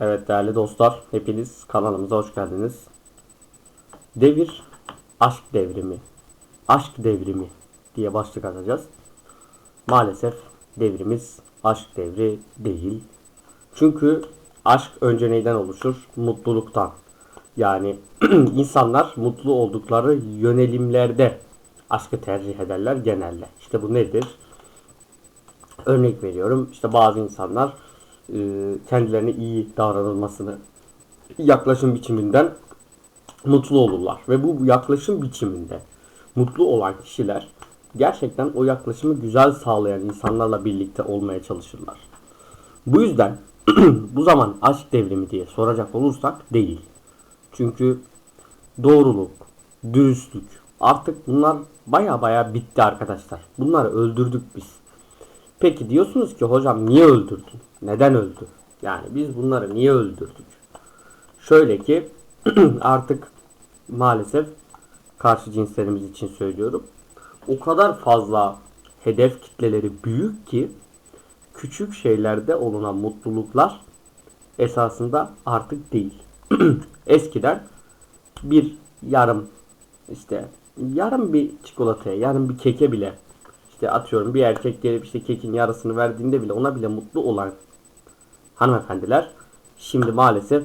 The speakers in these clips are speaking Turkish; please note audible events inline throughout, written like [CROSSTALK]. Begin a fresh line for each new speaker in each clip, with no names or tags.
Evet değerli dostlar, hepiniz kanalımıza hoş geldiniz. Devir, aşk devrimi, aşk devrimi diye başlık atacağız. Maalesef devrimiz aşk devri değil. Çünkü aşk önce neyden oluşur? Mutluluktan. Yani [CLEARS THROAT] insanlar mutlu oldukları yönelimlerde aşkı tercih ederler genelde. İşte bu nedir? Örnek veriyorum. İşte bazı insanlar kendilerine iyi davranılmasını yaklaşım biçiminden mutlu olurlar. Ve bu yaklaşım biçiminde mutlu olan kişiler gerçekten o yaklaşımı güzel sağlayan insanlarla birlikte olmaya çalışırlar. Bu yüzden [CLEARS THROAT] bu zaman aşk devrimi diye soracak olursak değil. Çünkü doğruluk, dürüstlük artık bunlar baya baya bitti arkadaşlar. Bunları öldürdük biz. Peki diyorsunuz ki hocam niye öldürdün? Neden öldü? Yani biz bunları niye öldürdük? Şöyle ki [CLEARS THROAT] artık maalesef karşı cinslerimiz için söylüyorum. O kadar fazla hedef kitleleri büyük ki küçük şeylerde olunan mutluluklar esasında artık değil. [CLEARS THROAT] Eskiden bir yarım işte yarım bir çikolataya, yarım bir keke bile işte atıyorum bir erkek gelip işte kekin yarısını verdiğinde bile ona bile mutlu olan hanımefendiler şimdi maalesef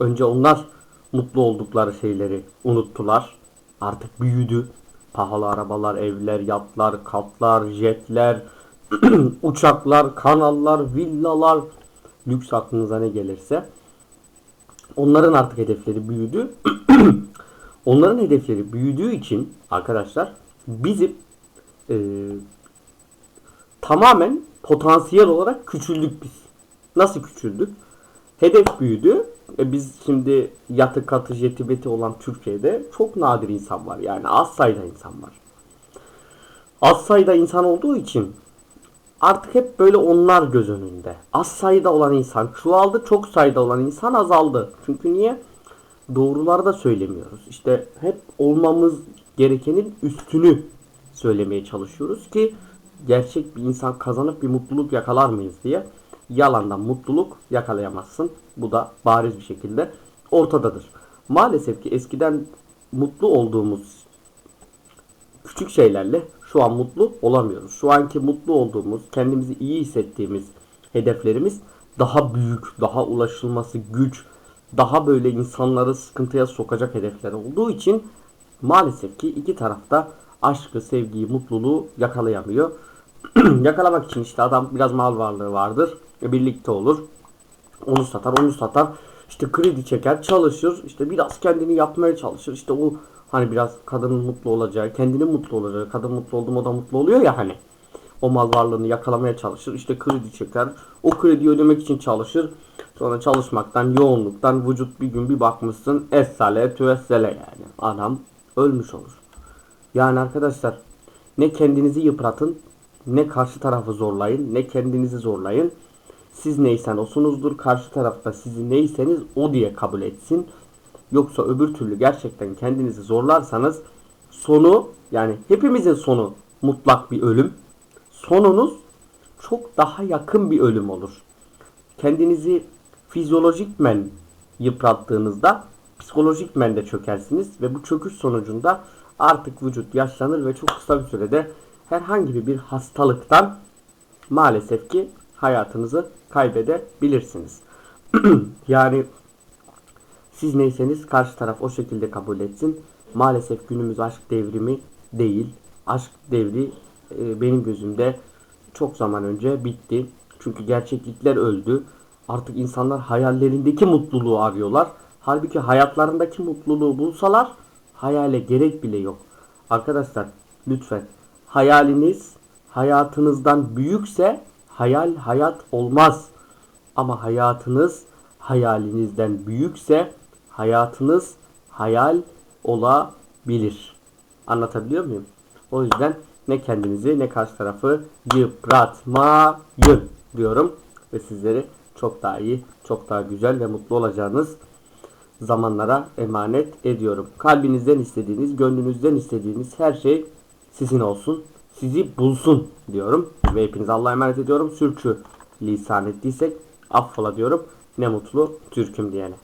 önce onlar mutlu oldukları şeyleri unuttular. Artık büyüdü. Pahalı arabalar, evler, yatlar, katlar, jetler, [CLEARS THROAT] uçaklar, kanallar, villalar, lüks aklınıza ne gelirse. Onların artık hedefleri büyüdü. [CLEARS THROAT] Onların hedefleri büyüdüğü için arkadaşlar bizim e, tamamen potansiyel olarak küçüldük biz. Nasıl küçüldük? Hedef büyüdü. E biz şimdi yatı katı jeti beti olan Türkiye'de çok nadir insan var. Yani az sayıda insan var. Az sayıda insan olduğu için artık hep böyle onlar göz önünde. Az sayıda olan insan çoğaldı, çok sayıda olan insan azaldı. Çünkü niye? Doğruları da söylemiyoruz. İşte hep olmamız gerekenin üstünü söylemeye çalışıyoruz ki gerçek bir insan kazanıp bir mutluluk yakalar mıyız diye yalandan mutluluk yakalayamazsın. Bu da bariz bir şekilde ortadadır. Maalesef ki eskiden mutlu olduğumuz küçük şeylerle şu an mutlu olamıyoruz. Şu anki mutlu olduğumuz, kendimizi iyi hissettiğimiz hedeflerimiz daha büyük, daha ulaşılması güç, daha böyle insanları sıkıntıya sokacak hedefler olduğu için maalesef ki iki tarafta aşkı, sevgiyi, mutluluğu yakalayamıyor. [CLEARS THROAT] Yakalamak için işte adam biraz mal varlığı vardır. Birlikte olur. Onu satar, onu satar. İşte kredi çeker, çalışır. İşte biraz kendini yapmaya çalışır. İşte o hani biraz kadının mutlu olacağı, kendinin mutlu olacağı, kadın mutlu oldu mu o da mutlu oluyor ya hani. O mal varlığını yakalamaya çalışır. İşte kredi çeker. O krediyi ödemek için çalışır. Sonra çalışmaktan, yoğunluktan vücut bir gün bir bakmışsın. Essale tüessele yani. Adam ölmüş olur. Yani arkadaşlar ne kendinizi yıpratın ne karşı tarafı zorlayın ne kendinizi zorlayın. Siz neysen osunuzdur. Karşı tarafta sizi neyseniz o diye kabul etsin. Yoksa öbür türlü gerçekten kendinizi zorlarsanız sonu yani hepimizin sonu mutlak bir ölüm. Sonunuz çok daha yakın bir ölüm olur. Kendinizi fizyolojikmen yıprattığınızda psikolojikmen de çökersiniz ve bu çöküş sonucunda artık vücut yaşlanır ve çok kısa bir sürede herhangi bir hastalıktan maalesef ki hayatınızı kaybedebilirsiniz. [CLEARS THROAT] yani siz neyseniz karşı taraf o şekilde kabul etsin. Maalesef günümüz aşk devrimi değil. Aşk devri e, benim gözümde çok zaman önce bitti. Çünkü gerçeklikler öldü. Artık insanlar hayallerindeki mutluluğu arıyorlar. Halbuki hayatlarındaki mutluluğu bulsalar hayale gerek bile yok. Arkadaşlar lütfen hayaliniz hayatınızdan büyükse hayal hayat olmaz. Ama hayatınız hayalinizden büyükse hayatınız hayal olabilir. Anlatabiliyor muyum? O yüzden ne kendinizi ne karşı tarafı yıpratmayın diyorum ve sizleri çok daha iyi, çok daha güzel ve mutlu olacağınız zamanlara emanet ediyorum. Kalbinizden istediğiniz, gönlünüzden istediğiniz her şey sizin olsun. Sizi bulsun diyorum. Ve hepinize Allah'a emanet ediyorum. Sürçü lisan ettiysek affola diyorum. Ne mutlu Türk'üm diyene.